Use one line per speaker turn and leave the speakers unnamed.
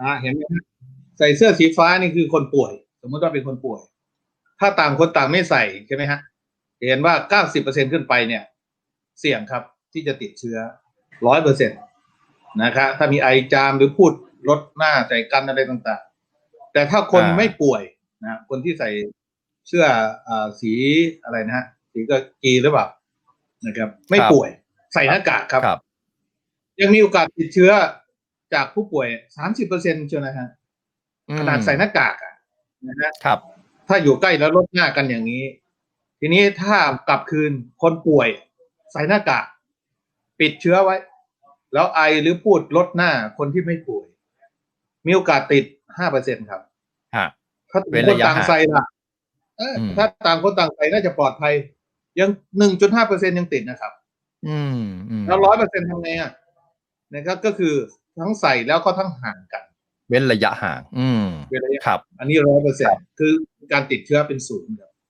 อ่าเห็นไหมฮะใส่เสื้อสีฟ้านี่คือคนป่วย สมมติว่าเป็นคนป่วย ถ้าต่างคนต่างไม่ใส่ใช่ไหมฮะจะเห็นว่าเก้าสิบเปอร์เซ็นขึ้นไปเนี่ย เสี่ยงครับที่จะติดเชื้อร้อยเปอร์เซ็นตนะครับถ้ามีไอจามหรือพูดลดหน้าใส่กันอะไรต่างๆ แต่ถ้าคน
อ่า
ไม่ป่วยนะคนที่ใส่เสื้ออาสีอะไรนะฮะสีกากีหรือเปล่านะครับ ไม่ป่วยใส่หน้ากากครับ
ครับ
ยังมีโอกาสติดเชื้อ จากผู้ป่วยสามสิบเปอร์เซ็นต์เชียวนะฮะ
อืม
ขนาดใส่หน้ากากอะนะฮะ
ครับ
ถ้าอยู่ใกล้แล้วลดหน้ากันอย่างนี้ ทีนี้ถ้ากลับคืนคนป่วย ใส่หน้ากากปิดเชื้อไว้ แล้วไอหรือพูดลดหน้าคนที่ไม่ป่วย มีโอกาสติดห้าเปอร์เซ็นครับ
ฮะ
ถ้า
เว้น
ค
ระ
น
ยะ
ต่าง
ห่าง
ใส่ล่ะเอออ
ม
ถ้าต่างคนต่างใส่น่าจะปลอดภัย ยังหนึ่งจุดห้าเปอร์เซ็นยังติดนะครับ
อืมอืม
แล้วร้อยเปอร์เซ็นทำไงอะนะครับก็คือ ทั้งใส่แล้วก็ทั้งห่างกัน
เว้นระยะห่าง อืม
เว้นระยะ
ครับ
อันนี้ร้อยเปอร์เซ็นคือการติดเชื้อเป็นศูนย์ครับ